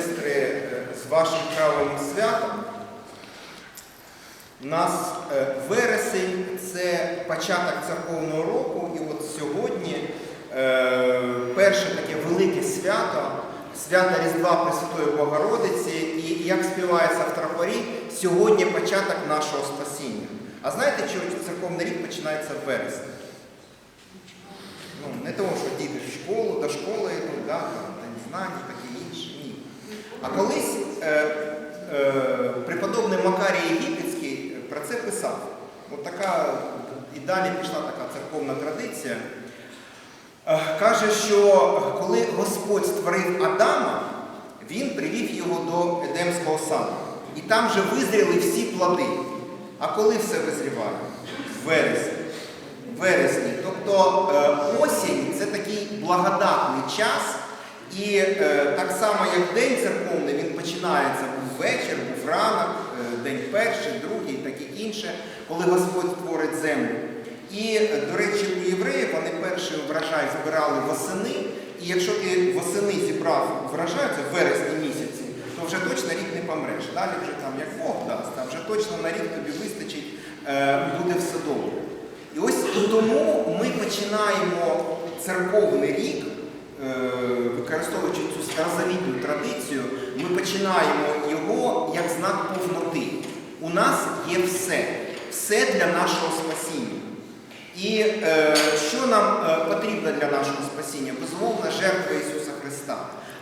сестри, е, з вашим правильним святом. У нас е, вересень це початок церковного року, і от сьогодні е, перше таке велике свято, свято Різдва Пресвятої Богородиці, і як співається в тропарі, сьогодні початок нашого спасіння. А знаєте, чого церковний рік починається в вересні? Ну, не тому, що діти в школу, до школи йдуть, да, знання. Ні. А колись е, е, преподобний Макарій Єгипетський про це писав. От така, і далі пішла така церковна традиція. Е, Каже, що коли Господь створив Адама, він привів його до Едемського саду. І там же визріли всі плоди. А коли все визріває? В вересні. Вересні. Тобто е, осінь це такий благодатний час. І е, так само, як день церковний, він починається був вечір, був ранок, е, день перший, другий, таке інше, коли Господь творить землю. І, до речі, у євреїв вони перший врожай збирали восени, і якщо ти восени зібрав врожай, це в вересні місяці, то вже точно рік не помреш. Далі вже там як Бог дасть, а вже точно на рік тобі вистачить, е, буде все добре. І ось тому ми починаємо церковний рік, використовуючи цю старозавітню традицію, ми починаємо його як знак повноти. У нас є все, все для нашого спасіння. І е, що нам е, потрібно для нашого спасіння? Безумовно, жертва Ісуса Христа.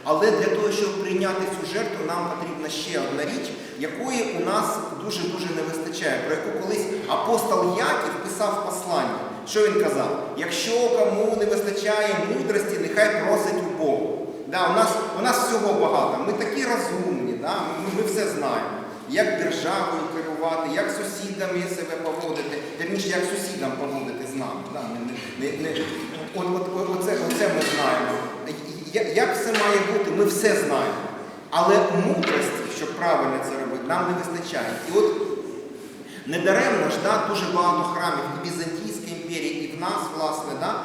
Але для того, щоб прийняти цю жертву, нам потрібна ще одна річ, якої у нас дуже-дуже не вистачає, про яку колись апостол Яків писав послання. Що він казав? Якщо кому не вистачає нехай просить у Бога. Да, у, нас, у нас всього багато. Ми такі розумні, да? ми, ми все знаємо. Як державою керувати, як сусідами себе поводити, вірніше, як сусідам поводити з нами. Да? Не, не, не, от, от, от, оце, оце ми знаємо. Я- Як все має бути, ми все знаємо. Але мудрості, щоб правильно це робити, нам не вистачає. І от недаремно ж да, дуже багато храмів і Візантійської імперії, і в нас, власне, да,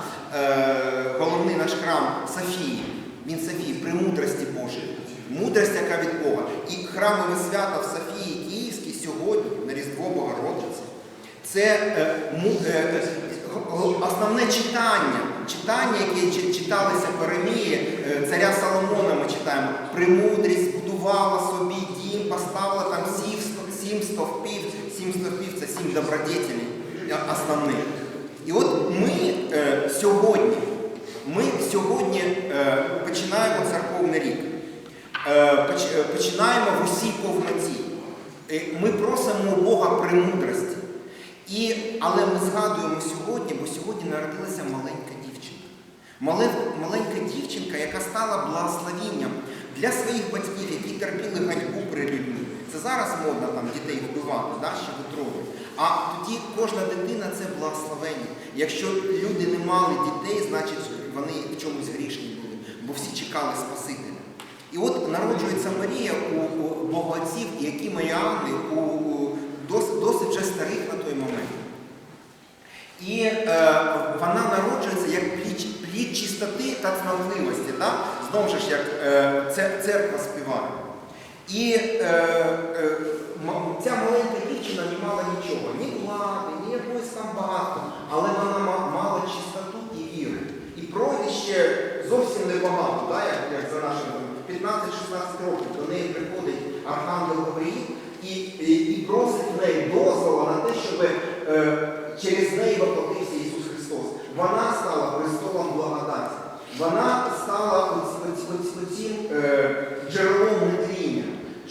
головний наш храм Софії, він Софії, при мудрості Божій. Мудрость, яка від Бога. І храмове свято в Софії Київській сьогодні, на Різдво Богородиці, це е, е, е, основне читання. Читання, яке читалися е, царя Соломона ми читаємо. Премудрість будувала собі дім, поставила там сім, стовпів, сім стовпів це сім добродетелей е, основних. І от ми е, сьогодні, ми сьогодні е, починаємо церковний рік. Е, е, починаємо в усій повноті. Ми просимо у Бога премудрості. І, але ми згадуємо сьогодні, бо сьогодні народилася маленька дівчинка. Мале- маленька дівчинка, яка стала благословінням для своїх батьків, які терпіли ганьбу при людьми. Це зараз модно там дітей вбивати, да, ще в утробі. А тоді кожна дитина це благословення. Якщо люди не мали дітей, значить вони в чомусь грішні були, бо всі чекали Спасителя. І от народжується Марія у, у богоотців, які Маріани у, у досить, досить вже старих на той момент. І е, вона народжується як плід, плід чистоти та цнотливості. Да? Знову ж, як е, церква співає. І е, е, ця маленька дівчина не мала нічого, ні влади, ні якогось там багато, але вона мала чистоту і віру. І пройде ще зовсім небагато, да? як, як за нашим 15-16 років до неї приходить Архангел Гавриїл і, і, і просить в неї дозволу на те, щоб е, через неї воплотився Ісус Христос. Вона стала престолом благодаті. Вона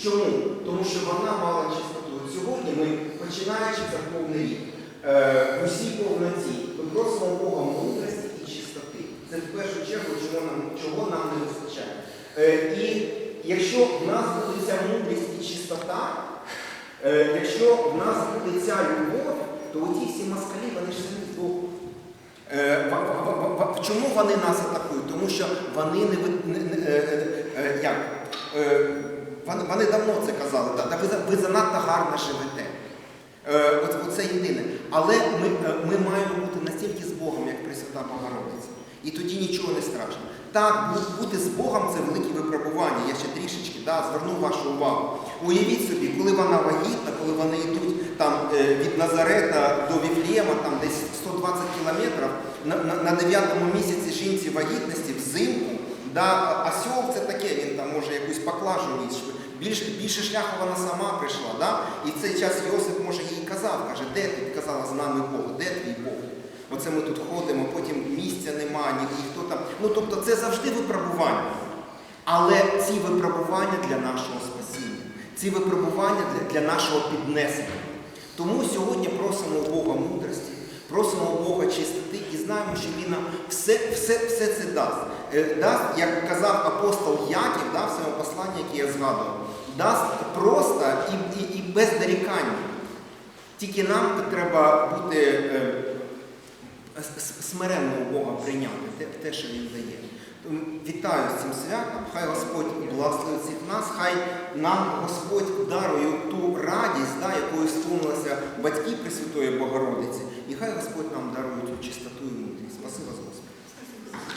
Чому? Тому що вона мала чистоту. Сьогодні ми, починаючи церковний рік, е, в усій повноті, ми просимо Бога мудрості і чистоти. Це в першу чергу, чого нам, чого нам не вистачає. Е, і якщо в нас буде ця мудрість і чистота, е, якщо в нас буде ця любов, то оті всі москалі, вони ж самі з Богу. Чому вони нас атакують? Тому що вони не, не, не- е, е, е, як? Вони, давно це казали, «Та- ви, ви занадто гарно живете. Е, оце єдине. Але ми, е, ми маємо бути настільки з Богом, як Пресвята Богородиця. І тоді нічого не страшно. Так, бути з Богом це велике випробування, я ще трішечки да, зверну вашу увагу. Уявіть собі, коли вона вагітна, коли вони йдуть там е, від Назарета до Віфлієма, там десь 120 кілометрів, на 9 місяці жінці вагітності взимку, да, осьол це таке, він там може якусь поклажу ніс. Більше, більше шляху вона сама прийшла. Да? І в цей час Йосип, може, їй казав, каже, де ти казала з нами Бог, де твій Бог? Оце ми тут ходимо, потім місця немає, ні, ніхто там. Ну тобто це завжди випробування. Але ці випробування для нашого спасіння, ці випробування для, для нашого піднесення. Тому сьогодні просимо у Бога мудрості, просимо у Бога чистоти і знаємо, що Він нам все, все, все це дасть. Е, Дасть, як казав апостол Яків да, в своєму посланні, яке я згадував, дасть просто і, і, і без дорікання. Тільки нам треба бути е, смиренно у Бога прийняти те, те, що Він дає. Вітаю з цим святом, хай Господь благословить всіх нас, хай нам Господь дарує ту радість, да, якою сповнилися батьки Пресвятої Богородиці, і хай Господь нам дарує цю чистоту.